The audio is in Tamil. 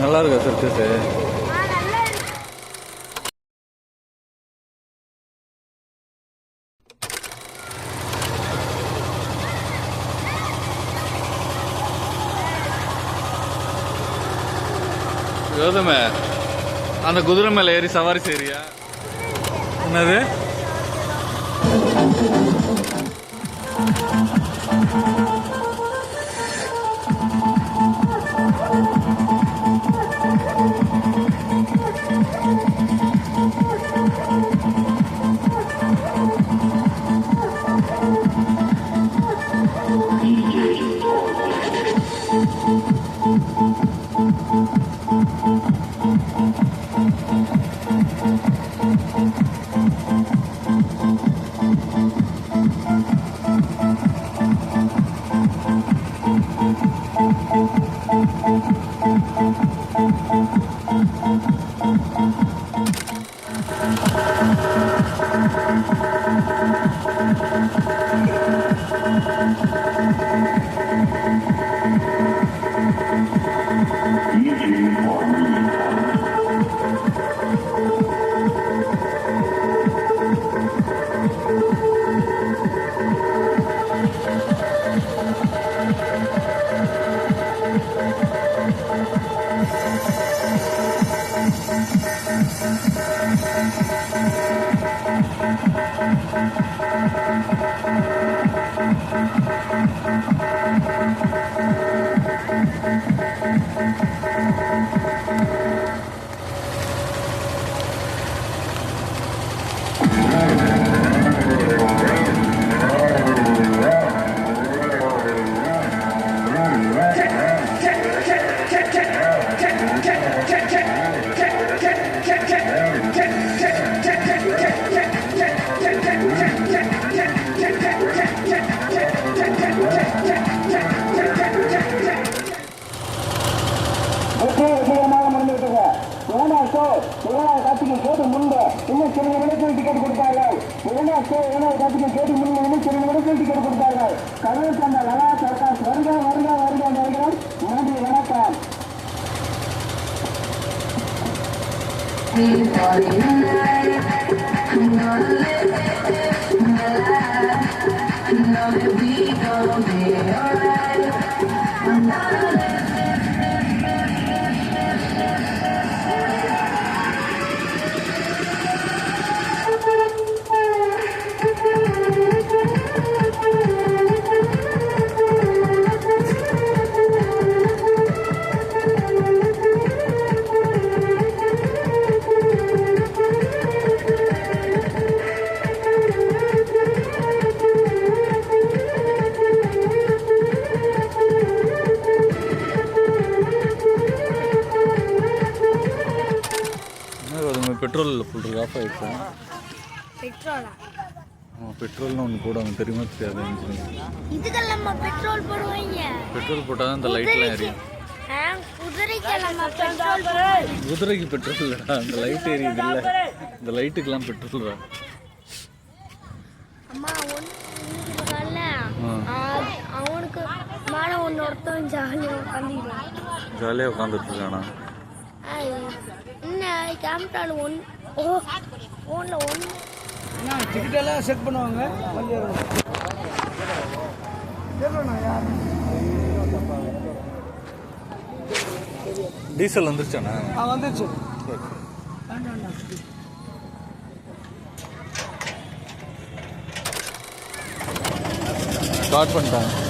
நல்லா இருக்கா. சர்க்கஸு கௌதம அந்த குதிரை மேலே ஏறி சவாரி செய்றியா? என்னது? வெற்றி இரண்டாவது காட்சிக்கு கேட்டு முன்பு இன்னும் சில நிமிடத்தில் டிக்கெட் கொடுத்தார்கள் இரண்டாம் ஷோ இரண்டாவது காட்சிக்கு கேட்டு முன்பு இன்னும் சில நிமிடத்தில் டிக்கெட் கொடுத்தார்கள் கரூர் தந்த லலா சர்காஸ் வருக வருக வருக வருகிறோம் நன்றி வணக்கம் I'm என்ன கௌதம பெட்ரோல் ஃபுல் ஆஃப் ஆயிடுச்சா. பெட்ரோலா? ஆமாம் பெட்ரோல்னு ஒன்று போடுவாங்க தெரியுமா தெரியாது இதுக்கெல்லாம் நம்ம பெட்ரோல் போடுவாங்க பெட்ரோல் போட்டால் தான் இந்த லைட்லாம் எரியும் நம்ம குதிரைக்கு பெட்ரோல் இல்லைடா அந்த லைட் எரியுது இல்லை. இந்த லைட்டுக்கெல்லாம் பெட்ரோல் தான். அவனுக்கு மேலே ஒன்று ஒருத்தன் ஜாலியாக உட்காந்துருக்கான் ஜாலியாக உட்காந்துட்டு இருக்கானா? இன்னும் கேமராவில் ஒன் ஓ ஃபோனில் ஒன்று டிக்கெட் எல்லாம் செக் பண்ணுவாங்க? டீசல் வந்துருச்சாண்ணா? ஆ வந்துருச்சு. ஸ்டார்ட் பண்ணிட்டாங்க.